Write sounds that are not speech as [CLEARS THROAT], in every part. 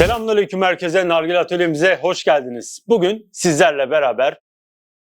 Selamünaleyküm herkese. Nargile Atölyemize hoş geldiniz. Bugün sizlerle beraber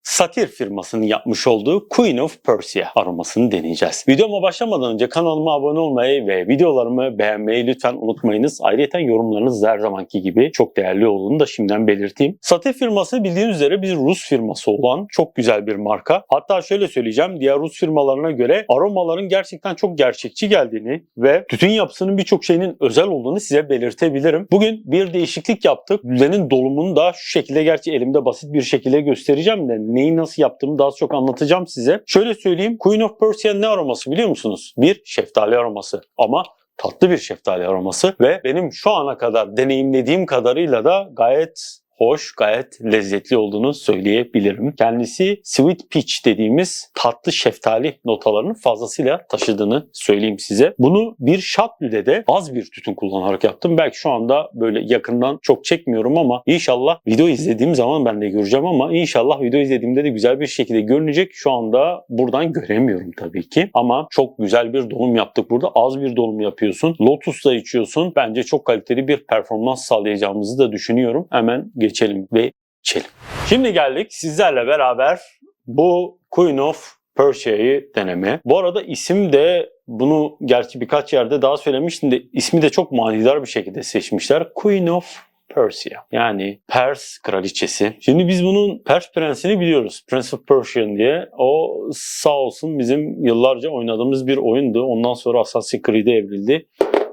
Satir firmasının yapmış olduğu Queen of Persia aromasını deneyeceğiz. Videoma başlamadan önce kanalıma abone olmayı ve videolarımı beğenmeyi lütfen unutmayınız. Ayrıca yorumlarınız her zamanki gibi çok değerli olduğunu da şimdiden belirteyim. Satir firması bildiğiniz üzere bir Rus firması olan çok güzel bir marka. Hatta şöyle söyleyeceğim diğer Rus firmalarına göre aromaların gerçekten çok gerçekçi geldiğini ve tütün yapısının birçok şeyinin özel olduğunu size belirtebilirim. Bugün bir değişiklik yaptık. Düzenin dolumunu da şu şekilde gerçi elimde basit bir şekilde göstereceğim de neyi nasıl yaptığımı daha çok anlatacağım size. Şöyle söyleyeyim Queen of Persia ne aroması biliyor musunuz? Bir şeftali aroması ama tatlı bir şeftali aroması ve benim şu ana kadar deneyimlediğim kadarıyla da gayet hoş, gayet lezzetli olduğunu söyleyebilirim. Kendisi sweet peach dediğimiz tatlı şeftali notalarını fazlasıyla taşıdığını söyleyeyim size. Bunu bir şatlüde de az bir tütün kullanarak yaptım. Belki şu anda böyle yakından çok çekmiyorum ama inşallah video izlediğim zaman ben de göreceğim ama inşallah video izlediğimde de güzel bir şekilde görünecek. Şu anda buradan göremiyorum tabii ki. Ama çok güzel bir dolum yaptık burada. Az bir dolum yapıyorsun. Lotus'la içiyorsun. Bence çok kaliteli bir performans sağlayacağımızı da düşünüyorum. Hemen geçelim ve içelim. Şimdi geldik sizlerle beraber bu Queen of Persia'yı deneme. Bu arada isim de bunu gerçi birkaç yerde daha söylemiştim de ismi de çok manidar bir şekilde seçmişler. Queen of Persia. Yani Pers kraliçesi. Şimdi biz bunun Pers prensini biliyoruz. Prince of Persian diye. O sağ olsun bizim yıllarca oynadığımız bir oyundu. Ondan sonra Assassin's Creed'e evrildi.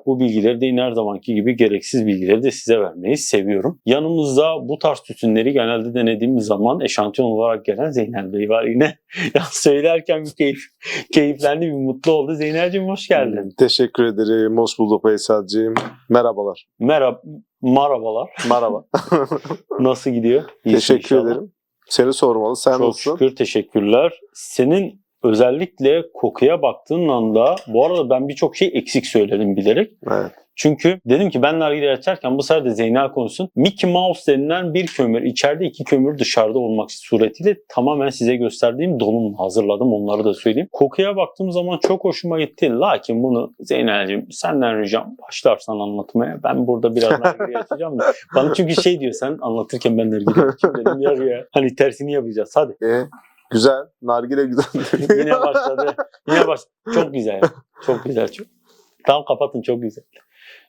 Bu bilgileri de yine her zamanki gibi gereksiz bilgileri de size vermeyi seviyorum. Yanımızda bu tarz tütünleri genelde denediğimiz zaman eşantiyon olarak gelen Zeynel Bey var yine. [LAUGHS] ya söylerken bir keyif, keyiflendi, bir mutlu oldu. Zeynel'cim hoş geldin. Teşekkür ederim. Hoş bulduk Veysel'ciğim. Merhabalar. Merhaba, merhabalar. [LAUGHS] Merhaba. Nasıl gidiyor? İyisin Teşekkür inşallah. ederim. Seni sormalı. Sen Çok nasılsın? şükür teşekkürler. Senin özellikle kokuya baktığın anda bu arada ben birçok şey eksik söyledim bilerek. Evet. Çünkü dedim ki ben nargile açarken bu sefer de Zeynel konuşsun. Mickey Mouse denilen bir kömür içeride iki kömür dışarıda olmak suretiyle tamamen size gösterdiğim dolumla hazırladım onları da söyleyeyim. Kokuya baktığım zaman çok hoşuma gitti. Lakin bunu Zeynel'ciğim senden ricam başlarsan anlatmaya. Ben burada biraz [LAUGHS] nargile açacağım da. Bana çünkü şey diyor sen anlatırken ben nargile açayım dedim ya ya. Hani tersini yapacağız hadi. E, güzel. Nargile güzel. [LAUGHS] Yine başladı. Yine baş. Çok güzel. Çok güzel. Çok. Tamam kapatın çok güzel.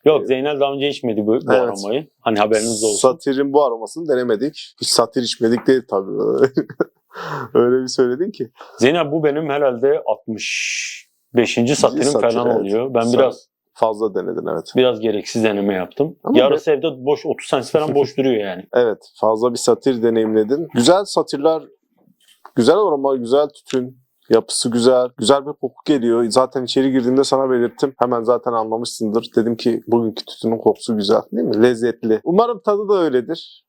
Yok. Zeynel daha önce içmedi bu, bu Evet. aromayı. Hani haberiniz olsun. Satir'in bu aromasını denemedik. Hiç satir içmedik değil tabii. [LAUGHS] Öyle bir söyledin ki. Zeynel bu benim herhalde 65. satirim satir, falan evet. oluyor. Ben Sen- biraz Fazla denedin evet. biraz gereksiz deneme yaptım. Ama Yarısı evde boş 30 tanesi falan boş [LAUGHS] duruyor yani. Evet. Fazla bir satir deneyimledin. Güzel satirler, güzel aroma, güzel tütün. Yapısı güzel. Güzel bir koku geliyor. Zaten içeri girdiğimde sana belirttim. Hemen zaten anlamışsındır. Dedim ki bugünkü tütünün kokusu güzel. Değil mi? Lezzetli. Umarım tadı da öyledir.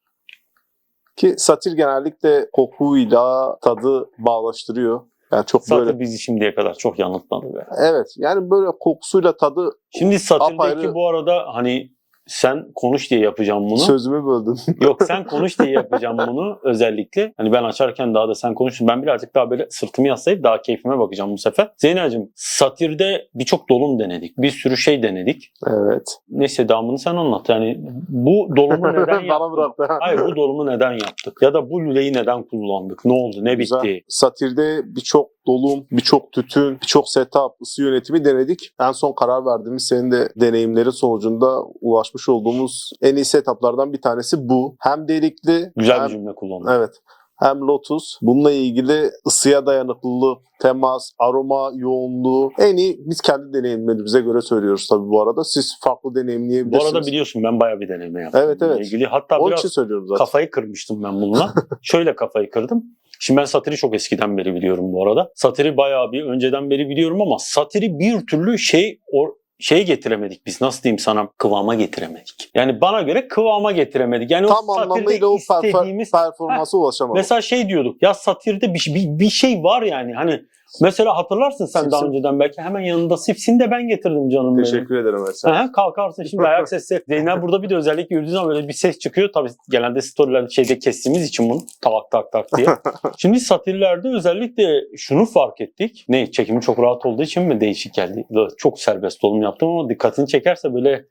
Ki satir genellikle kokuyla tadı bağlaştırıyor. Yani çok Satır böyle bizi şimdiye kadar çok yanıltmadı be. evet yani böyle kokusuyla tadı Şimdi satirdeki Apayrı- bu arada hani sen konuş diye yapacağım bunu. sözümü böldün. [LAUGHS] Yok sen konuş diye yapacağım bunu özellikle. Hani ben açarken daha da sen konuştun. Ben birazcık daha böyle sırtımı yaslayıp daha keyfime bakacağım bu sefer. Zeynacığım satirde birçok dolum denedik. Bir sürü şey denedik. evet. Neyse devamını sen anlat. Yani bu dolumu neden [LAUGHS] yaptık? Hayır bu dolumu neden yaptık? Ya da bu lüleyi neden kullandık? Ne oldu? Ne Güzel. bitti? Satir'de birçok dolum, birçok tütün, birçok setup, ısı yönetimi denedik. En son karar verdiğimiz senin de deneyimlerin sonucunda ulaşmış olduğumuz en iyi setuplardan bir tanesi bu. Hem delikli, Güzel hem, bir cümle kullandın. evet, hem Lotus. Bununla ilgili ısıya dayanıklılık, temas, aroma yoğunluğu en iyi biz kendi deneyimlerimize göre söylüyoruz tabii bu arada. Siz farklı Bu deneyimleyebilirsiniz. arada biliyorsun ben bayağı bir deneme yaptım. Evet, evet. ilgili. Hatta Onun biraz için söylüyorum zaten. kafayı kırmıştım ben bununla. [LAUGHS] Şöyle kafayı kırdım. Şimdi ben satiri çok eskiden beri biliyorum bu arada. Satiri bayağı bir önceden beri biliyorum ama satiri bir türlü şey o şey getiremedik biz nasıl diyeyim sana kıvama getiremedik. Yani bana göre kıvama getiremedik. Yani Tam o anlamıyla o perfor- istediğimiz performansa ulaşamadık. mesela şey diyorduk ya satirde bir, bir, bir şey var yani hani Mesela hatırlarsın sen daha Sipsim. önceden belki hemen yanında Sipsin de ben getirdim canım benim. Teşekkür ederim Esen. Aha, kalkarsın şimdi [LAUGHS] ayak sesi. Zeynep burada bir de özellikle yürüdüğü zaman böyle bir ses çıkıyor. Tabii genelde storylerde şeyde kestiğimiz için bunu tak tak tak diye. [LAUGHS] şimdi satirlerde özellikle şunu fark ettik. Ne çekimi çok rahat olduğu için mi değişik geldi? Çok serbest dolum yaptım ama dikkatini çekerse böyle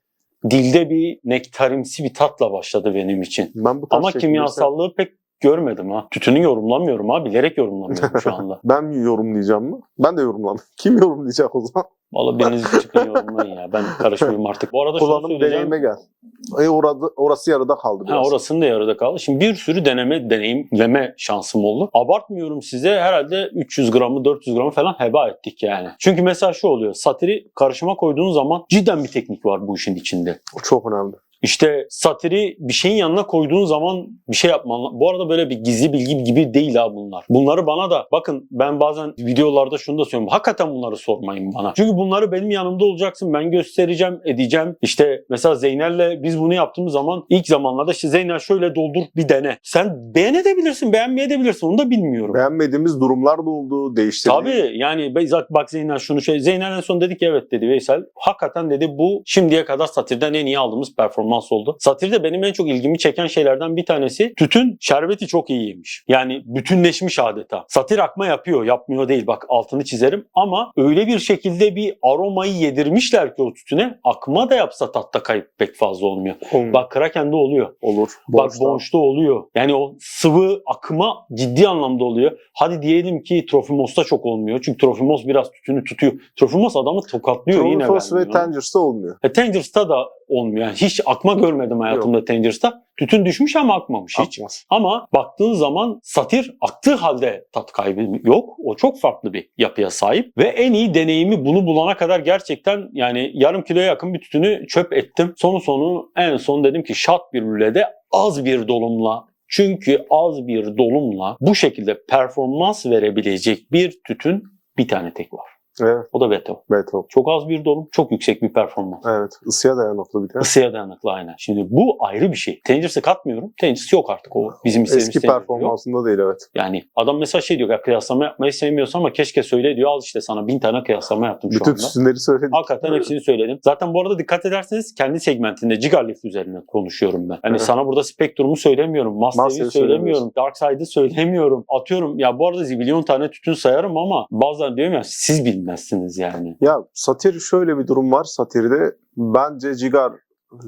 dilde bir nektarimsi bir tatla başladı benim için. Ben bu Ama kimyasallığı pek görmedim ha. Tütünü yorumlamıyorum ha. Bilerek yorumlamıyorum şu anda. [LAUGHS] Ben mi yorumlayacağım mı? Ben de yorumlamam. Kim yorumlayacak o zaman? Valla biriniz çıkın yorumlayın ya. Ben karışmıyorum artık. Bu arada şunu Kullanım söyleyeceğim. deneyime gel. E orada, orası yarıda kaldı Ha, biraz. orasının da yarıda kaldı. Şimdi bir sürü deneme, deneyimleme şansım oldu. Abartmıyorum size herhalde 300 gramı 400 gramı falan heba ettik yani. Çünkü mesela şu oluyor. Satiri karışıma koyduğun zaman cidden bir teknik var bu işin içinde. O çok önemli. İşte satiri bir şeyin yanına koyduğun zaman bir şey yapman. Bu arada böyle bir gizli bilgi gibi değil ha bunlar. Bunları bana da bakın ben bazen videolarda şunu da söylüyorum. Hakikaten bunları sormayın bana. Çünkü bunları benim yanımda olacaksın. Ben göstereceğim, edeceğim. İşte mesela Zeynel'le biz bunu yaptığımız zaman ilk zamanlarda işte Zeynel şöyle doldur bir dene. Sen beğenebilirsin, beğenmeyebilirsin. Onu da bilmiyorum. Beğenmediğimiz durumlar da oldu. Değiştirdik. Tabii yani bak Zeynel şunu şey Zeynel en son dedi ki evet dedi Veysel. Hakikaten dedi bu şimdiye kadar satirden en iyi aldığımız performans oldu. Satirde benim en çok ilgimi çeken şeylerden bir tanesi tütün şerbeti çok iyiymiş. Yani bütünleşmiş adeta. Satir akma yapıyor yapmıyor değil bak altını çizerim ama öyle bir şekilde bir aromayı yedirmişler ki o tütüne akma da yapsa tatta kayıp pek fazla olmuyor. Olmuyor. Bak Kraken'de oluyor. Olur. Bak. Bonç'ta oluyor. Yani o sıvı akıma ciddi anlamda oluyor. Hadi diyelim ki Trofimos'ta çok olmuyor. Çünkü Trofimos biraz tütünü tutuyor. Trofimos adamı tokatlıyor yine Trofos ve. Tangers'ta olmuyor. E, Tangers'ta da olmuyor. Yani hiç akma görmedim hayatımda Tangers'ta. Tütün düşmüş ama akmamış hiç. Akmaz. Ama baktığın zaman satir aktığı halde tat kaybı yok. O çok farklı bir yapıya sahip. Ve en iyi deneyimi bunu bulana kadar gerçekten yani yarım kiloya yakın bir tütünü çöp ettim. Sonu sonu en son dedim ki şat bir lülede az bir dolumla çünkü az bir dolumla bu şekilde performans verebilecek bir tütün bir tane tek var. Evet. O da Veto. Beto. Çok az bir dolum, çok yüksek bir performans. Evet. Isıya dayanıklı bir de. Isıya dayanıklı aynen. Şimdi bu ayrı bir şey. Tangers'ı katmıyorum. Tangers yok artık o bizim istediğimiz Eski yok. performansında değil evet. Yani adam mesela şey diyor ya kıyaslama yapmayı sevmiyorsun ama keşke söyle diyor. Al işte sana bin tane kıyaslama yaptım şu Bütün anda. tütünleri söyledik. Hakikaten hepsini söyledim. Zaten bu arada dikkat ederseniz kendi segmentinde Gigalith üzerine konuşuyorum ben. Hani Evet. sana burada Spectrum'u söylemiyorum. Master'ı söylemiyorum. Darkside'ı söylemiyorum. Atıyorum ya bu arada zibilyon tane tütün sayarım ama bazen diyorum ya siz bilmezsiniz yani. Ya satir şöyle bir durum var. Satirde bence cigar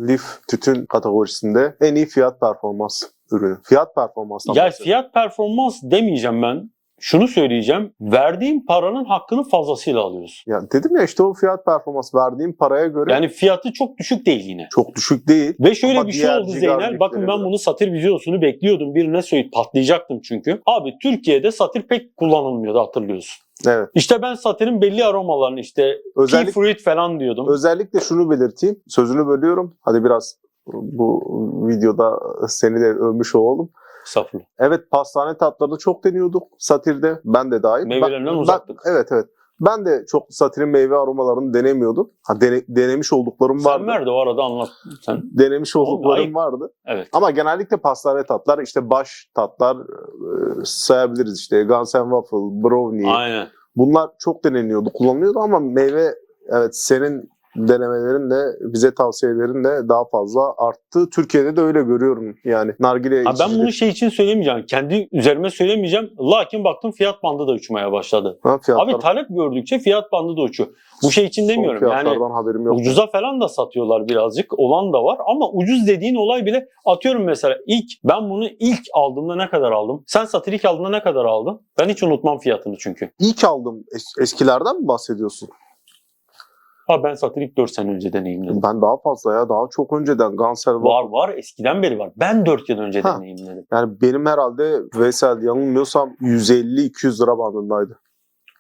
lif tütün kategorisinde en iyi fiyat performans ürünü. Fiyat performanstan Ya bahsediyorum. fiyat performans demeyeceğim ben. Şunu söyleyeceğim. Verdiğin paranın hakkını fazlasıyla alıyorsun. Ya dedim ya işte o fiyat performans verdiğim paraya göre Yani fiyatı çok düşük değil yine. çok düşük değil. Ve şöyle Ama bir şey oldu Zeynel. Bakın ben bunu satır videosunu bekliyordum. Birine söyleyip patlayacaktım çünkü. Abi Türkiye'de satır pek kullanılmıyordu hatırlıyorsun. Evet. İşte ben satırın belli aromalarını işte Özellik, fruit falan diyordum. özellikle şunu belirteyim. Sözünü bölüyorum. Hadi biraz bu videoda seni de övmüş olalım. Saflı. Evet pastane tatlarını çok deniyorduk satirde. Ben de dahil. Meyvelerinden Ben- uzaktık. ben- evet evet. Ben de çok satirin meyve aromalarını denemiyordum. Ha, dene- denemiş olduklarım vardı. Sen ver de o arada anlat. Sen. Denemiş olduklarım vardı. Evet. Ama genellikle pastane tatlar işte baş tatlar e, sayabiliriz işte. Guns N' Waffle, Brownie. Aynen. Bunlar çok deneniyordu, kullanılıyordu ama meyve evet senin denemelerin de bize tavsiyelerin de daha fazla arttı. Türkiye'de de öyle görüyorum yani. Nargile Ha, ben bunu şey için söylemeyeceğim. Kendi üzerime söylemeyeceğim. Lakin baktım fiyat bandı da uçmaya başladı. Ha, fiyatlar- Abi talep gördükçe fiyat bandı da uçuyor. Bu şey için demiyorum. Yani haberim yok. Ucuza falan da satıyorlar birazcık. Olan da var ama ucuz dediğin olay bile atıyorum mesela ilk ben bunu ilk aldığımda ne kadar aldım? Sen satır ilk aldığında ne kadar aldın? Ben hiç unutmam fiyatını çünkü. İlk aldım. Es- eskilerden mi bahsediyorsun? Ha ben satır ilk 4 sene önce deneyimledim. Ben daha fazla ya. Daha çok önceden N' Waffle. Var var eskiden beri var. Ben 4 yıl önce Ha. deneyimledim. Yani benim herhalde Veysel yanılmıyorsam 150-200 lira bandındaydı.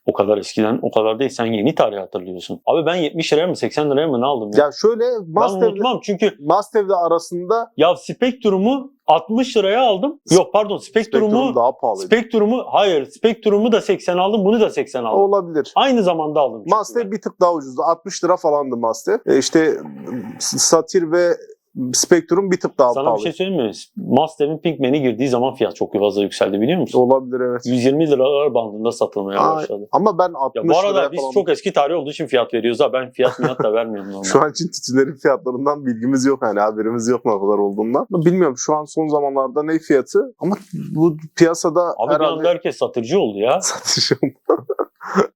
O kadar eskiden o kadar değil. Sen yeni tarih hatırlıyorsun. Abi ben 70 liraya mı 80 liraya mı ne aldım ya? Ya şöyle ben Mastev'le unutmam çünkü Mastev'le arasında ya Spectrum'u 60 liraya aldım. Yok pardon Spectrum'u Spectrum daha pahalıydı. Spectrum'u hayır Spectrum'u da 80 aldım bunu da 80 aldım. Olabilir. Aynı zamanda aldım. çünkü ben. Bir tık daha ucuzdu. 60 lira falandı Mastev. E işte Satir ve Spectrum bir tık daha Sana pahalı. bir şey söyleyeyim mi? Mustang'in Pinkman'i girdiği zaman fiyat çok fazla yükseldi biliyor musun? Olabilir evet. 120 liralar bandında satılmaya Ay, başladı. Ama ben Ya 60 bu arada biz falan... çok eski tarih olduğu için fiyat veriyoruz ha. Ben fiyat miyat da vermiyorum [LAUGHS] normalde. Şu an için tütünlerin fiyatlarından bilgimiz yok yani haberimiz yok ne kadar olduğundan. Bilmiyorum şu an son zamanlarda ne fiyatı ama bu piyasada Abi bir herhalde anda herkes satırcı oldu ya. [LAUGHS] satışım.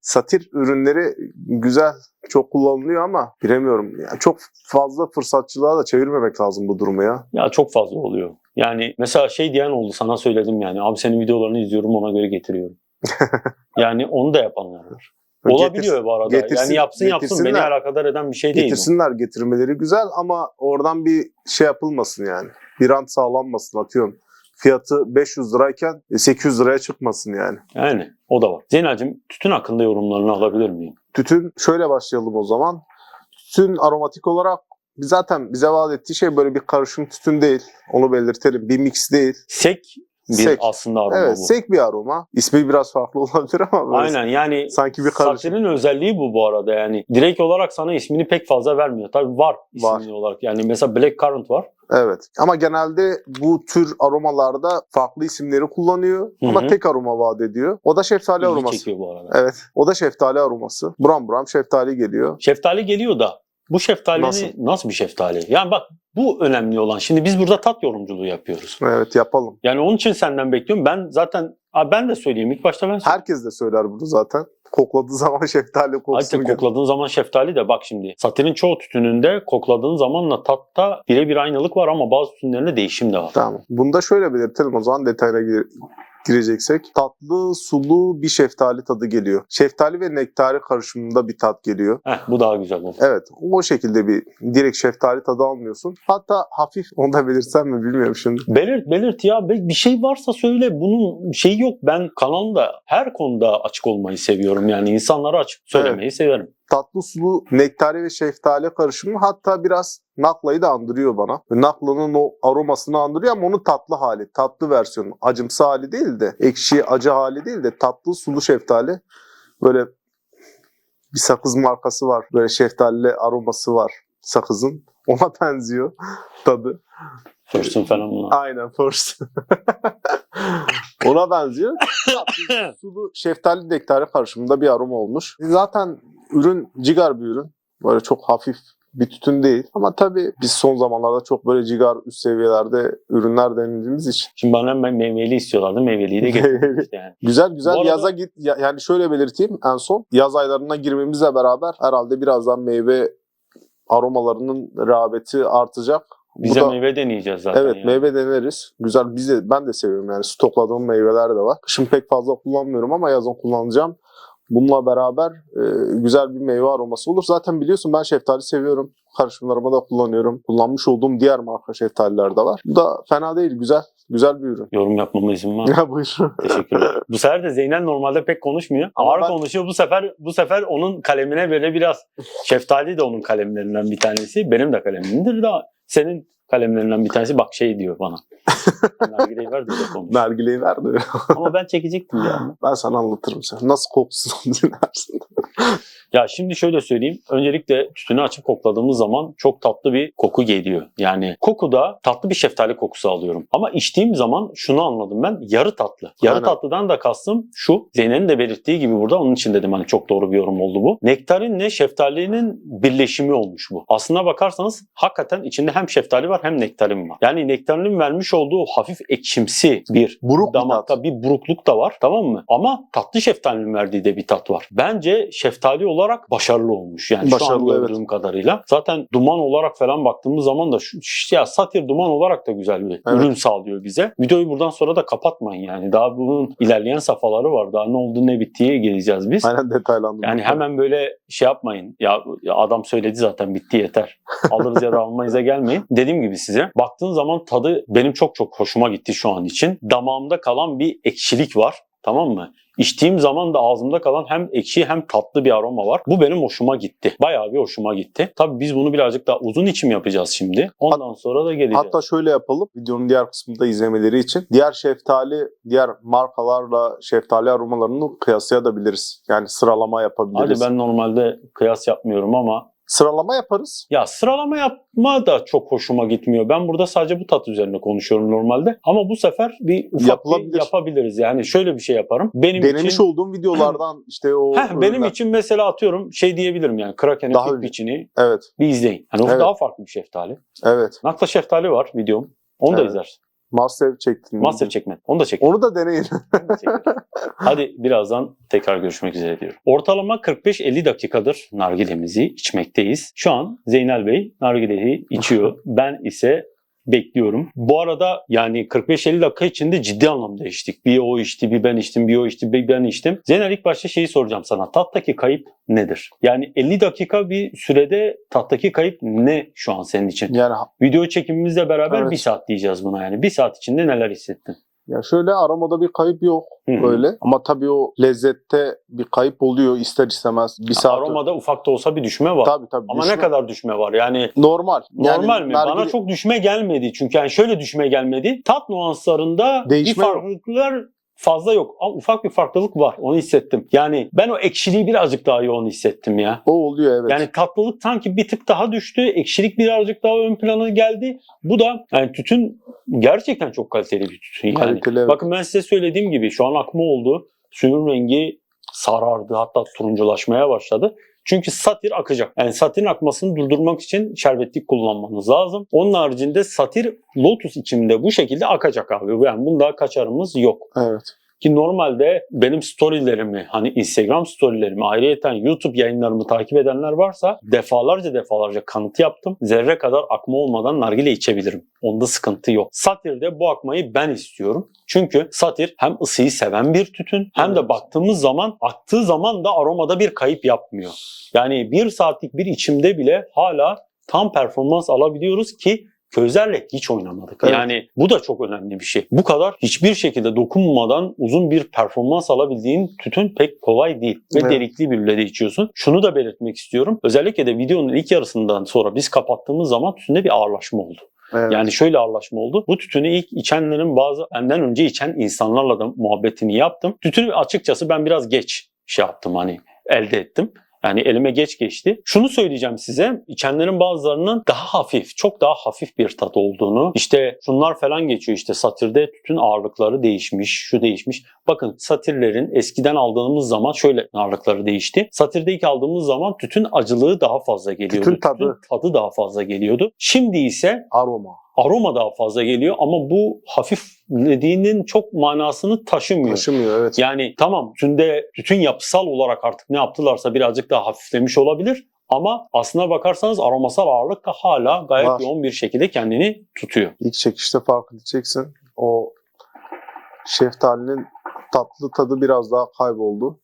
Satir ürünleri güzel, çok kullanılıyor ama bilemiyorum. Yani çok fazla fırsatçılığa da çevirmemek lazım bu durumu ya. Ya çok fazla oluyor. Yani mesela şey diyen oldu sana söyledim yani. Abi senin videolarını izliyorum ona göre getiriyorum. [LAUGHS] yani onu da yapanlar var. Olabiliyor bu arada. getirsin- yani yapsın yapsın beni alakadar eden bir şey değil. bu. Getirsinler getirmeleri güzel ama oradan bir şey yapılmasın yani. Bir rant sağlanmasın atıyorum. Fiyatı 500 lirayken e, 800 liraya çıkmasın yani. Yani o da var. Zeynel'cim tütün hakkında yorumlarını alabilir miyim? Tütün şöyle başlayalım o zaman. Tütün aromatik olarak zaten bize vaat ettiği şey böyle bir karışım tütün değil. Onu belirtelim. Bir mix değil. Sek bir Sek. aslında aroma evet, bu. sek bir aroma. İsmi biraz farklı [LAUGHS] olabilir ama böyle Aynen yani sanki bir karışım. Özelliği bu bu arada yani. Direkt olarak sana ismini pek fazla vermiyor. Tabii var ismini Var. olarak. Yani mesela Black Currant var. Evet. Ama genelde bu tür aromalarda farklı isimleri kullanıyor Hı ama tek aroma vaat ediyor. O da şeftali İlgi aroması. çekiyor bu arada. Evet. O da şeftali aroması. Buram buram şeftali geliyor. Şeftali geliyor da bu şeftali Nasıl? nasıl? bir şeftali? Yani bak bu önemli olan. Şimdi biz burada tat yorumculuğu yapıyoruz. Evet yapalım. Yani onun için senden bekliyorum. Ben zaten Aa, ben de söyleyeyim. İlk başta ben söyleyeyim. Herkes de söyler bunu zaten. Kokladığı [LAUGHS] zaman şeftali kokusunu görür. kokladığın zaman şeftali de bak şimdi. Satirin çoğu tütününde kokladığın zamanla tatta birebir aynılık var ama bazı tütünlerinde değişim de var. Tamam. Bunda şöyle belirtelim o zaman detayına gir- gireceksek. Tatlı, sulu bir şeftali tadı geliyor. Şeftali ve nektari karışımında bir tat geliyor. Heh, bu daha güzel oldu. Evet. O şekilde bir direkt şeftali tadı almıyorsun. Hatta hafif onu da belirtsem mi bilmiyorum şimdi. Belirt belirt ya bir şey varsa söyle bunun şeyi yok ben kanalda her konuda açık olmayı seviyorum yani insanlara açık söylemeyi severim. Tatlı sulu nektari ve şeftali karışımı hatta biraz naklayı da andırıyor bana. Naklanın o aromasını andırıyor ama onun tatlı hali, tatlı versiyonu. Acımsı hali değil de, ekşi acı hali değil de tatlı sulu şeftali. Böyle bir sakız markası var. Böyle şeftalili aroması var sakızın. [LAUGHS] Ona benziyor tadı. Falan bunlar. Aynen first. [LAUGHS] Ona benziyor. [LAUGHS] Sulu şeftali nektari karışımında bir aroma olmuş. Zaten ürün cigar bir ürün. Böyle çok hafif bir tütün değil. Ama tabii biz son zamanlarda çok böyle cigar üst seviyelerde ürünler denediğimiz için. Şimdi bana ben meyveli istiyorlardı meyveliyi de [LAUGHS] getirdim işte yani. Güzel güzel Bu arada- yaza git ya- yani şöyle belirteyim en son yaz aylarına girmemizle beraber herhalde birazdan meyve aromalarının rağbeti artacak. Bize da- meyve deneyeceğiz zaten. Evet yani. meyve deneriz. Güzel biz de, ben de seviyorum yani stokladığım meyveler de var. Kışın pek fazla kullanmıyorum ama yazın kullanacağım. Bununla beraber e, güzel bir meyve aroması olur. Zaten biliyorsun ben şeftali seviyorum. Karışımlarıma da kullanıyorum. Kullanmış olduğum diğer marka şeftaliler de var. Bu da fena değil. Güzel. Güzel bir ürün. Yorum yapmama izin var. Ya buyur. Teşekkürler. Bu sefer de Zeynel normalde pek konuşmuyor. Ama Ağır ben- konuşuyor. Bu sefer bu sefer onun kalemine böyle biraz şeftali de onun kalemlerinden bir tanesi. Benim de kalemimdir de senin kalemlerinden bir tanesi bak şey diyor bana. [LAUGHS] Nargileyi ver öyle konuş. Nargileyi ver de Ama ben çekecektim ya. ben sana anlatırım sen. Nasıl kokusunu [LAUGHS] dinlersin. Ya şimdi şöyle söyleyeyim. Öncelikle tütünü açıp kokladığımız zaman çok tatlı bir koku geliyor. Yani kokuda tatlı bir şeftali kokusu alıyorum. Ama içtiğim zaman şunu anladım ben. Yarı tatlı. Yarı Aynen. tatlıdan da kastım şu. Zeynep'in de belirttiği gibi burada onun için dedim hani çok doğru bir yorum oldu bu. Nektarinle şeftalinin birleşimi olmuş bu. Aslına bakarsanız hakikaten içinde hem şeftali var hem nektarin var. Yani nektarinin vermiş olduğu hafif ekşimsi bir Buruk damakta tat. bir burukluk da var tamam mı? Ama tatlı şeftalinin verdiği de bir tat var. Bence şeftali olarak başarılı olmuş. Yani şu an Başarılı, evet. gördüğüm kadarıyla. Zaten duman olarak falan baktığımız zaman da şu, ya satir duman olarak da güzel bir Evet. ürün sağlıyor bize. Videoyu buradan sonra da kapatmayın yani. Daha bunun ilerleyen safhaları var. Daha ne oldu ne bittiye geleceğiz biz. Aynen detaylandırdım. Yani hemen böyle şey yapmayın. Ya, ya adam söyledi zaten bitti yeter. Alırız ya da almayız'a gelmeyin. Dediğim gibi size baktığın zaman tadı benim çok çok hoşuma gitti şu an için. Damağımda kalan bir ekşilik var. Tamam mı? İçtiğim zaman da ağzımda kalan hem ekşi hem tatlı bir aroma var. Bu benim hoşuma gitti. Bayağı bir hoşuma gitti. Tabii biz bunu birazcık daha uzun içim yapacağız şimdi. Ondan sonra da geleceğiz. Hatta şöyle yapalım. Videonun diğer kısmında izlemeleri için. Diğer şeftali, diğer markalarla şeftali aromalarını kıyaslayabiliriz. Yani sıralama Hadi yapabiliriz. ben normalde kıyas yapmıyorum ama Sıralama yaparız. Ya sıralama yapma da çok hoşuma gitmiyor. Ben burada sadece bu tat üzerine konuşuyorum normalde. Ama bu sefer bir ufak Yapılabilir. bir yapabiliriz. Yani şöyle bir şey yaparım. Benim Denemiş için olduğum videolardan [CLEARS THROAT] işte o Heh, benim için mesela atıyorum şey diyebilirim yani Kraken'in Daha önce. biçini Evet, bir izleyin. Hani o Evet. daha farklı bir şeftali. evet. Nakla şeftali var videom. Onu da Evet. izlersin. Master çektin. Master çekme. Onu da çek. Onu da deneyin. [LAUGHS] Hadi birazdan tekrar görüşmek üzere diyorum. Ortalama 45-50 dakikadır nargilemizi içmekteyiz. Şu an Zeynel Bey nargileyi içiyor. [LAUGHS] ben ise bekliyorum. Bu arada yani 45-50 dakika içinde ciddi anlamda içtik. Bir o içti, bir ben içtim, bir o içti, bir ben içtim. Zeynel ilk başta şeyi soracağım sana. Tattaki kayıp nedir? Yani 50 dakika bir sürede tattaki kayıp ne şu an senin için? yani Video çekimimizle beraber Evet. bir saat diyeceğiz buna yani. Bir saat içinde neler hissettin? Ya şöyle aromada bir kayıp yok Hı hı. öyle. Ama tabii o lezzette bir kayıp oluyor ister istemez. Bir saat Aromada ufak da olsa bir düşme var. Tabii tabii. Ama düşme- ne kadar düşme var? Yani Normal. Yani normal mi? Bana nargile- çok düşme gelmedi. Çünkü yani şöyle düşme gelmedi. Tat nuanslarında Değişme bir farklılıklar fazla yok. Ama ufak bir farklılık var. Onu hissettim. Yani ben o ekşiliği birazcık daha yoğun hissettim ya. O oluyor evet. Yani tatlılık sanki bir tık daha düştü. Ekşilik birazcık daha ön plana geldi. Bu da yani tütün gerçekten çok kaliteli bir tütün yani. Kaliteli, evet. Bakın ben size söylediğim gibi şu an akma oldu. Suyun rengi sarardı hatta turunculaşmaya başladı. Çünkü satir akacak. Yani satirin akmasını durdurmak için şerbetlik kullanmanız lazım. Onun haricinde satir lotus içiminde bu şekilde akacak abi. Yani bunda kaçarımız yok. Evet. Ki normalde benim storylerimi hani Instagram storylerimi ayrıyeten YouTube yayınlarımı takip edenler varsa defalarca defalarca kanıt yaptım. Zerre kadar akma olmadan nargile içebilirim. Onda sıkıntı yok. Satir'de bu akmayı ben istiyorum. Çünkü satir hem ısıyı seven bir tütün hem de baktığımız zaman aktığı zaman da aromada bir kayıp yapmıyor. Yani bir saatlik bir içimde bile hala tam performans alabiliyoruz ki közlerle hiç oynamadık. Evet. Yani bu da çok önemli bir şey. Bu kadar hiçbir şekilde dokunmadan uzun bir performans alabildiğin tütün pek kolay değil. Ve Evet. delikli bir lülede içiyorsun. Şunu da belirtmek istiyorum. Özellikle de videonun ilk yarısından sonra biz kapattığımız zaman tütünde bir ağırlaşma oldu. evet. Yani şöyle ağırlaşma oldu. Bu tütünü ilk içenlerin bazı benden önce içen insanlarla da muhabbetini yaptım. Tütünü açıkçası ben biraz geç şey yaptım hani elde ettim. Yani elime geç geçti. Şunu söyleyeceğim size. içenlerin bazılarının daha hafif, çok daha hafif bir tat olduğunu. İşte şunlar falan geçiyor işte satirde tütün ağırlıkları değişmiş, şu değişmiş. Bakın satirlerin eskiden aldığımız zaman şöyle ağırlıkları değişti. Satirde ilk aldığımız zaman tütün acılığı daha fazla geliyordu. Tütün tadı. tadı daha fazla geliyordu. Şimdi ise Aroma. aroma daha fazla geliyor ama bu hafiflediğinin çok manasını taşımıyor. Taşımıyor evet. Yani tamam tütünde tütün yapısal olarak artık ne yaptılarsa birazcık daha hafiflemiş olabilir. Ama aslına bakarsanız aromasal ağırlık da hala gayet Var. yoğun bir şekilde kendini tutuyor. İlk çekişte fark edeceksin. O şeftalinin tatlı tadı biraz daha kayboldu.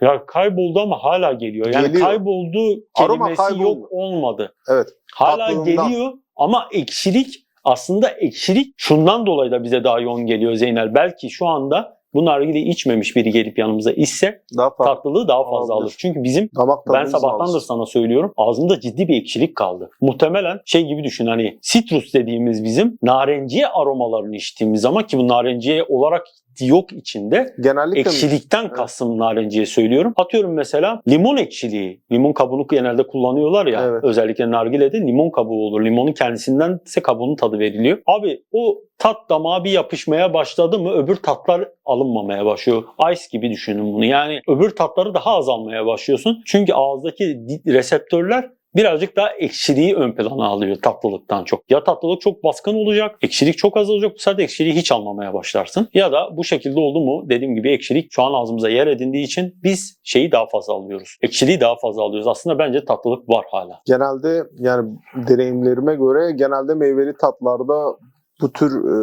Ya kayboldu ama hala geliyor. Yani Geliyor. kayboldu Aroma kelimesi kayboldu. yok olmadı. Evet. Hala Tatlılığından. geliyor ama ekşilik aslında ekşilik şundan dolayı da bize daha yoğun geliyor Zeynel. Belki şu anda bu nargileyi içmemiş biri gelip yanımıza içse Daha farklı. tatlılığı daha fazla Olabilir. alır. Çünkü bizim Damak ben alır. sana söylüyorum ağzımda ciddi bir ekşilik kaldı. Muhtemelen şey gibi düşün hani citrus dediğimiz bizim narenciye aromalarını içtiğimiz zaman ki bu narenciye olarak yok içinde Genellikle ekşilikten Evet. kastım narenciye söylüyorum. Atıyorum mesela limon ekşiliği. Limon kabuğunu genelde kullanıyorlar ya. Evet. Özellikle nargilede limon kabuğu olur. Limonun kendisinden ise kabuğunun tadı veriliyor. Abi o tat damağa bir yapışmaya başladı mı öbür tatlar alınmamaya başlıyor. Ice gibi düşünün bunu. Yani öbür tatları daha azalmaya başlıyorsun. Çünkü ağızdaki reseptörler birazcık daha ekşiliği ön plana alıyor tatlılıktan çok. Ya tatlılık çok baskın olacak, ekşilik çok az olacak. Bu sefer ekşiliği hiç almamaya başlarsın. Ya da bu şekilde oldu mu dediğim gibi ekşilik şu an ağzımıza yer edindiği için biz şeyi daha fazla alıyoruz. Ekşiliği daha fazla alıyoruz. Aslında bence tatlılık var hala. genelde yani deneyimlerime göre genelde meyveli tatlarda bu tür e,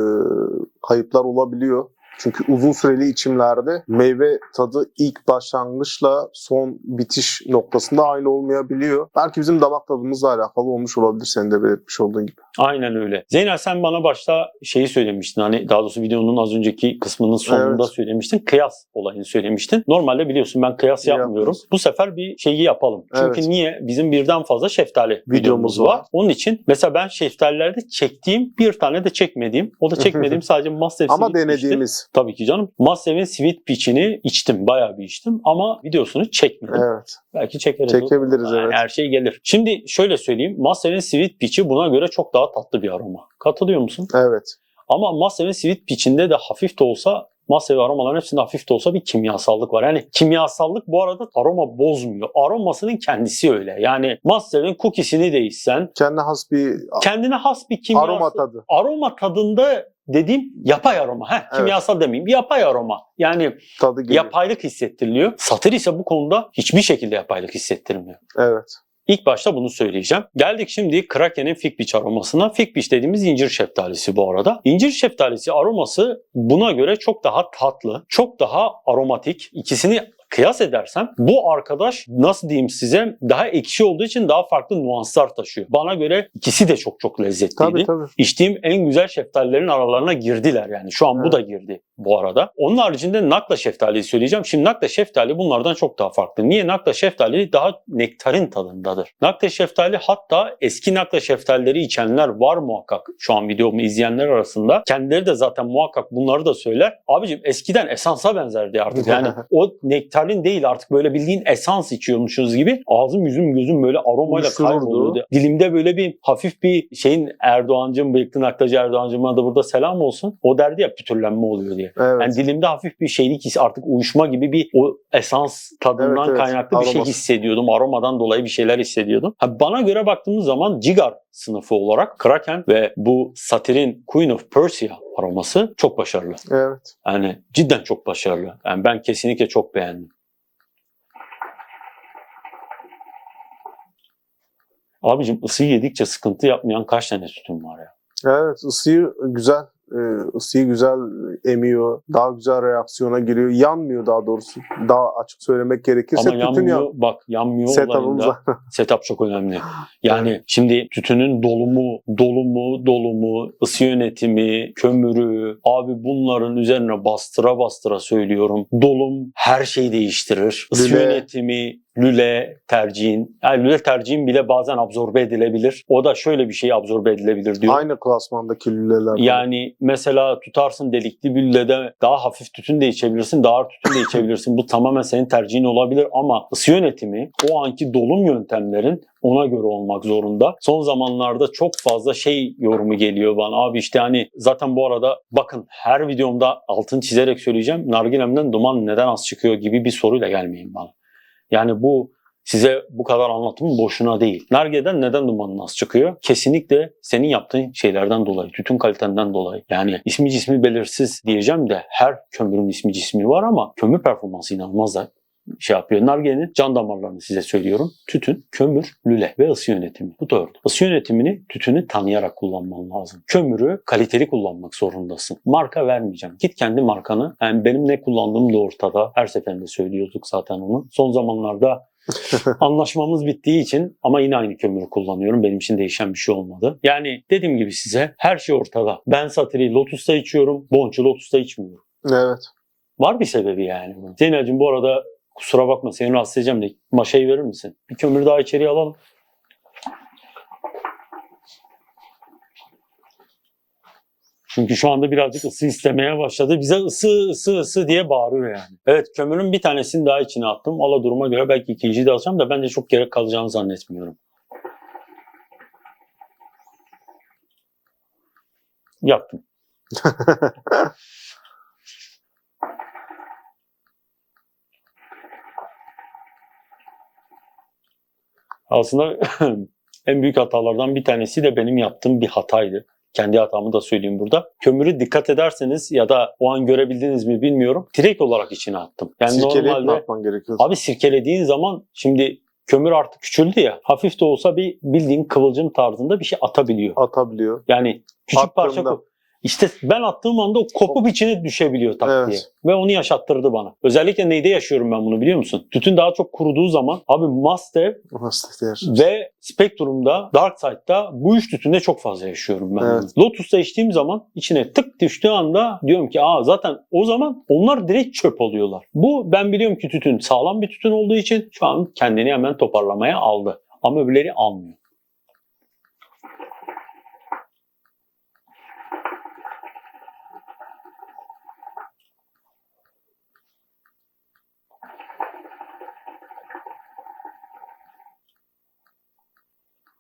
kayıplar olabiliyor. Çünkü uzun süreli içimlerde meyve tadı ilk başlangıçla son bitiş noktasında aynı olmayabiliyor. Belki bizim damak tadımızla alakalı olmuş olabilir senin de belirtmiş olduğun gibi. Aynen öyle. Zeynel sen bana başta şeyi söylemiştin. Hani daha doğrusu videonun az önceki kısmının sonunda Evet. söylemiştin. Kıyas olayını söylemiştin. Normalde biliyorsun ben kıyas yapmıyorum. Yapmıyoruz. Bu sefer bir şeyi yapalım. Çünkü Evet. niye? Bizim birden fazla şeftali videomuz, Videomuz var. var. Onun için mesela ben şeftalilerde çektiğim bir tane de çekmediğim. O da çekmediğim [LAUGHS] sadece Master Ama denediğimiz. Tabii ki canım. Master'in Sweet Peach'ini içtim. Bayağı bir içtim. Ama videosunu çekmedim. Evet. Belki çekeriz. Çekebiliriz Yani evet. her şey gelir. Şimdi şöyle söyleyeyim. Master'in Sweet Peach'i buna göre çok daha tatlı bir aroma. Katılıyor musun? Evet. Ama Master'in Sweet Peach'inde de hafif de olsa Master ve aromaların hepsinde hafif de olsa bir kimyasallık var. Yani kimyasallık bu arada aroma bozmuyor. Aromasının kendisi öyle. Yani Master'in cookiesini değişsen Kendine has bir kendine has bir kimyasal aroma tadı. aroma tadında dediğim yapay aroma. Heh, kimyasal demeyeyim. Yapay aroma. Yani Tadı geliyor. yapaylık hissettiriliyor. Satir ise bu konuda hiçbir şekilde yapaylık hissettirmiyor. Evet. İlk başta bunu söyleyeceğim. Geldik şimdi Kraken'in Beach aromasına. Beach dediğimiz incir şeftalisi bu arada. İncir şeftalisi aroması buna göre çok daha tatlı, çok daha aromatik. İkisini kıyas edersem bu arkadaş nasıl diyeyim size daha ekşi olduğu için daha farklı nuanslar taşıyor. Bana göre ikisi de çok çok lezzetliydi. Tabii tabii. İçtiğim en güzel şeftalilerin aralarına girdiler yani. Şu an bu Evet. da girdi bu arada. Onun haricinde nakla şeftaliyi söyleyeceğim. Şimdi nakla şeftali bunlardan çok daha farklı. Niye? Nakla şeftali daha nektarin tadındadır. Nakla şeftali hatta eski nakla şeftalileri içenler var muhakkak. Şu an videomu izleyenler arasında. Kendileri de zaten muhakkak bunları da söyler. Abicim eskiden esansa benzerdi artık. [LAUGHS] Yani o nektarin değil artık böyle bildiğin esans içiyormuşuz gibi. Ağzım yüzüm gözüm böyle aromayla kayboluyordu. Dilimde böyle bir hafif bir şeyin Erdoğancım, bıyıklı naklacı Erdoğancım'a da burada selam olsun. O derdi ya pütürlenme oluyor diye. Evet. Yani dilimde hafif bir şeylik his artık uyuşma gibi bir o esans tadından Evet, evet. kaynaklı bir şey Aroması. hissediyordum. Aromadan dolayı bir şeyler hissediyordum. Ha, bana göre baktığımız zaman cigar sınıfı olarak Kraken ve bu Satir'in Queen of Persia aroması çok başarılı. evet. Yani cidden çok başarılı. Yani ben kesinlikle çok beğendim. Abicim ısı yedikçe sıkıntı yapmayan kaç tane sütun var ya? Evet. ısıyı güzel. E, ısıyı güzel emiyor. Daha güzel reaksiyona giriyor. Yanmıyor daha doğrusu. Daha açık söylemek gerekirse Ama tütün yanmıyor, yan. bak yanmıyor Setup'ımız olayında [LAUGHS] setup çok önemli. Yani şimdi tütünün dolumu, dolumu, dolumu, ısı yönetimi, kömürü, abi bunların üzerine bastıra bastıra söylüyorum. Dolum her şeyi değiştirir. Isı Lüle. yönetimi, lüle tercihin. Yani lüle tercihin bile bazen absorbe edilebilir. O da şöyle bir şey absorbe edilebilir diyor. Aynı klasmandaki lüleler. Yani mesela tutarsın delikli bir lülede daha hafif tütün de içebilirsin, daha ağır tütün de içebilirsin. Bu tamamen senin tercihin olabilir ama ısı yönetimi o anki dolum yöntemlerin ona göre olmak zorunda. Son zamanlarda çok fazla şey yorumu geliyor bana. Abi işte hani zaten bu arada bakın her videomda altını çizerek söyleyeceğim. Nargilemden duman neden az çıkıyor gibi bir soruyla gelmeyin bana. Yani bu size bu kadar anlatımım boşuna değil. Nargileden neden dumanın az çıkıyor? Kesinlikle senin yaptığın şeylerden dolayı, tütün kalitenden dolayı. Yani ismi cismi belirsiz diyeceğim de her kömürün ismi cismi var ama kömür performansı inanılmaz da şey yapıyor. Nargilenin can damarlarını size söylüyorum. Tütün, kömür, lüle ve ısı yönetimi. Bu dördü. Isı yönetimini tütünü tanıyarak kullanman lazım. Kömürü kaliteli kullanmak zorundasın. Marka vermeyeceğim. Git kendi markanı. Yani benim ne kullandığım da ortada. Her seferinde söylüyorduk zaten onu. Son zamanlarda [LAUGHS] Anlaşmamız bittiği için ama yine aynı kömürü kullanıyorum. Benim için değişen bir şey olmadı. Yani dediğim gibi size her şey ortada. Ben Satiri Lotus'ta içiyorum. Bonçu Lotus'ta içmiyorum. Evet. Var bir sebebi yani. Zeynel'cim bu arada kusura bakma seni rahatsız edeceğim de maşayı verir misin? Bir kömür daha içeriye alalım. Çünkü şu anda birazcık ısı istemeye başladı. Bize ısı ısı ısı diye bağırıyor yani. Evet kömürün bir tanesini daha içine attım. Ala duruma göre belki ikinciyi de alacağım da bence çok gerek kalacağını zannetmiyorum. Yaptım. [LAUGHS] Aslında [LAUGHS] en büyük hatalardan bir tanesi de benim yaptığım bir hataydı. Kendi hatamı da söyleyeyim burada. Kömürü dikkat ederseniz ya da o an görebildiniz mi bilmiyorum. Direkt olarak içine attım. Yani Sirkeleyip ne normalde yapman gerekiyor? abi sirkelediğin zaman şimdi kömür artık küçüldü ya. Hafif de olsa bir bildiğin kıvılcım tarzında bir şey atabiliyor. Atabiliyor. Yani küçük parça Attığımda. ko- işte ben attığım anda o kopup içine düşebiliyor tak Evet. Ve onu yaşattırdı bana. Özellikle neyde yaşıyorum ben bunu biliyor musun? Tütün daha çok kuruduğu zaman abi Mastev ve Spectrum'da Dark Side'da bu üç tütünde çok fazla yaşıyorum ben. Evet. Lotus'ta içtiğim zaman içine tık düştüğü anda diyorum ki aa zaten o zaman onlar direkt çöp oluyorlar. Bu ben biliyorum ki tütün sağlam bir tütün olduğu için şu an kendini hemen toparlamaya aldı. Ama öbürleri almıyor.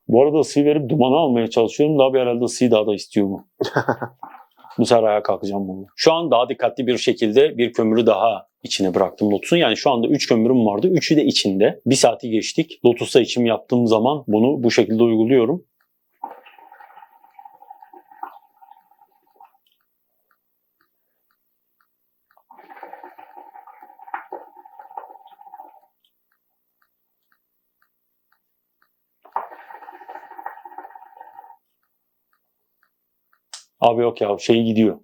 Bu arada ısıyı verip dumanı almaya çalışıyorum. Daha bir herhalde ısıyı daha da istiyor mu? [LAUGHS] Bu sefer ayağa kalkacağım bunu. Şu an daha dikkatli bir şekilde bir kömürü daha içine bıraktım Lotus'un. Yani şu anda 3 kömürüm vardı. Üçü de içinde. Bir saati geçtik. Lotus'ta içim yaptığım zaman bunu bu şekilde uyguluyorum. Abi yok ya şey gidiyor.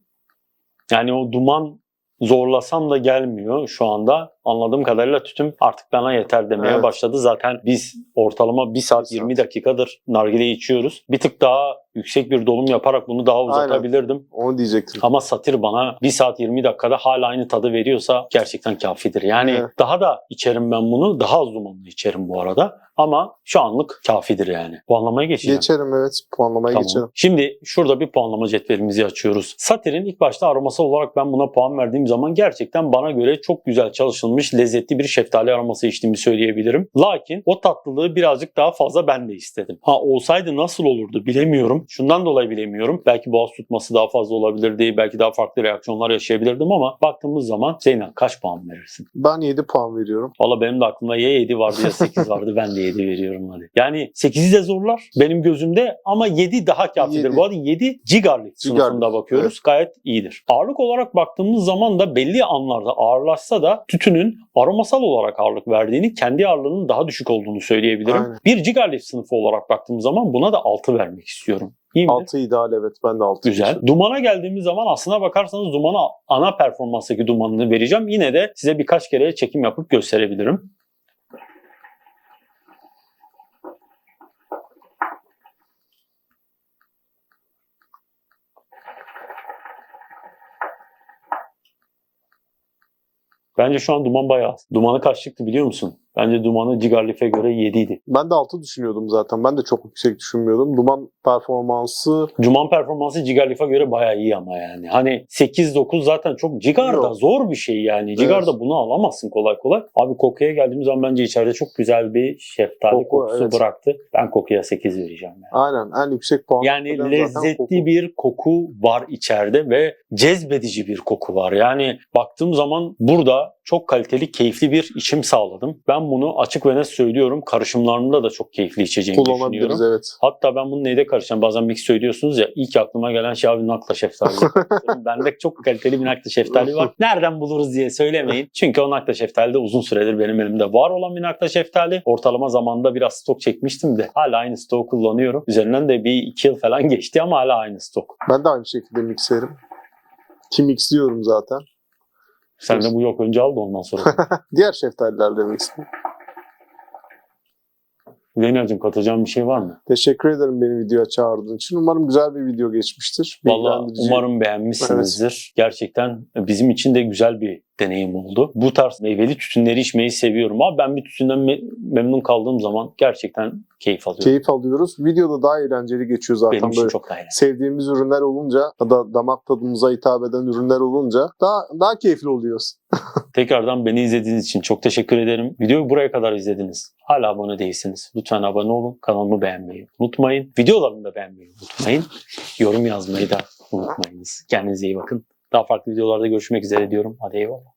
Yani o duman zorlasam da gelmiyor şu anda. Anladığım kadarıyla tütüm artık bana yeter demeye Evet. başladı. Zaten biz ortalama 1 saat Bir saat. 20 dakikadır nargile içiyoruz. Bir tık daha yüksek bir dolum yaparak bunu daha uzatabilirdim. Onu diyecektim. Ama satir bana 1 saat 20 dakikada hala aynı tadı veriyorsa gerçekten kafidir. Yani Evet. daha da içerim ben bunu. Daha az dumanlı içerim bu arada. Ama şu anlık kafidir yani. Puanlamaya geçeceğim. Geçerim evet. Puanlamaya Tamam. geçerim. Şimdi şurada bir puanlama cetvelimizi açıyoruz. Satir'in ilk başta aroması olarak ben buna puan verdiğim zaman gerçekten bana göre çok güzel çalışılmış, lezzetli bir şeftali aroması içtiğimi söyleyebilirim. Lakin o tatlılığı birazcık daha fazla ben de istedim. Ha olsaydı nasıl olurdu bilemiyorum. Şundan dolayı bilemiyorum. Belki boğaz tutması daha fazla olabilirdi. Belki daha farklı reaksiyonlar yaşayabilirdim ama baktığımız zaman Zeynep kaç puan verirsin? Ben 7 puan veriyorum. Valla benim de aklımda ya 7 vardı ya 8 [LAUGHS] vardı. Ben de 7 veriyorum hadi. Yani 8'i de zorlar benim gözümde ama 7 daha kafidir. Bu arada 7 cigarlik Cigarlik, sınıfında bakıyoruz. Gayet iyidir. Ağırlık olarak baktığımız zaman da belli anlarda ağırlaşsa da tütünün aromasal olarak ağırlık verdiğini, kendi ağırlığının daha düşük olduğunu söyleyebilirim. Aynen. Bir cigarlik sınıfı olarak baktığımız zaman buna da 6 vermek istiyorum. İyi mi? 6 ideal evet. Ben de 6 Güzel. Dumana geldiğimiz zaman aslına bakarsanız dumana ana performanstaki dumanını vereceğim. Yine de size birkaç kere çekim yapıp gösterebilirim. Bence şu an duman bayağı. Dumanı kaç çıktı biliyor musun? Bence dumanı Cigarlif'e göre 7 idi. Ben de 6 düşünüyordum zaten. Ben de çok yüksek düşünmüyordum. Duman performansı Duman performansı Cigarlif'e göre bayağı iyi ama yani. Hani 8-9 zaten çok Cigar'da Yok. zor bir şey yani. Cigar'da Evet. bunu alamazsın kolay kolay. Abi kokuya geldiğimiz zaman bence içeride çok güzel bir şeftali Koku, kokusu evet. bıraktı. Ben kokuya 8 vereceğim yani. aynen en yüksek puan. Yani lezzetli koku. bir koku var içeride ve cezbedici bir koku var. Yani baktığım zaman burada çok kaliteli, keyifli bir içim sağladım. Ben bunu açık ve net söylüyorum. Karışımlarında da çok keyifli içeceğimi düşünüyorum. kullanabiliriz evet. Hatta ben bunu neyde karışacağım? Bazen mix söylüyorsunuz ya. ilk aklıma gelen şey abi nakla şeftali. [LAUGHS] Bende çok kaliteli bir nakla şeftali var. [LAUGHS] Nereden buluruz diye söylemeyin. Çünkü o nakla şeftali de uzun süredir benim elimde var olan bir nakla şeftali. Ortalama zamanda biraz stok çekmiştim de. Hala aynı stoğu kullanıyorum. Üzerinden de bir iki yıl falan geçti ama hala aynı stok. Ben de aynı şekilde mixlerim. Ki mixliyorum zaten. Sen de bu yok önce al da ondan sonra. [LAUGHS] Diğer şeftalilerle mixliyorum. Zeynep'cim katacağım bir şey var mı? Teşekkür ederim beni videoya çağırdığın için. Umarım güzel bir video geçmiştir. Valla umarım beğenmişsinizdir. Gerçekten bizim için de güzel bir deneyim oldu. Bu tarz meyveli tütünleri içmeyi seviyorum. Ama ben bir tütünden me- memnun kaldığım zaman gerçekten keyif alıyorum. Keyif alıyoruz. Videoda daha eğlenceli geçiyor zaten Benim için böyle. çok daha eğlenceli. Sevdiğimiz ürünler olunca ya da damak tadımıza hitap eden ürünler olunca daha daha keyifli oluyoruz. [LAUGHS] Tekrardan beni izlediğiniz için çok teşekkür ederim. Videoyu buraya kadar izlediniz. Hala abone değilsiniz. Lütfen abone olun. Kanalımı beğenmeyi unutmayın. Videolarımı da beğenmeyi unutmayın. Yorum yazmayı da unutmayınız. Kendinize iyi bakın. Daha farklı videolarda görüşmek üzere diyorum. Hadi eyvallah.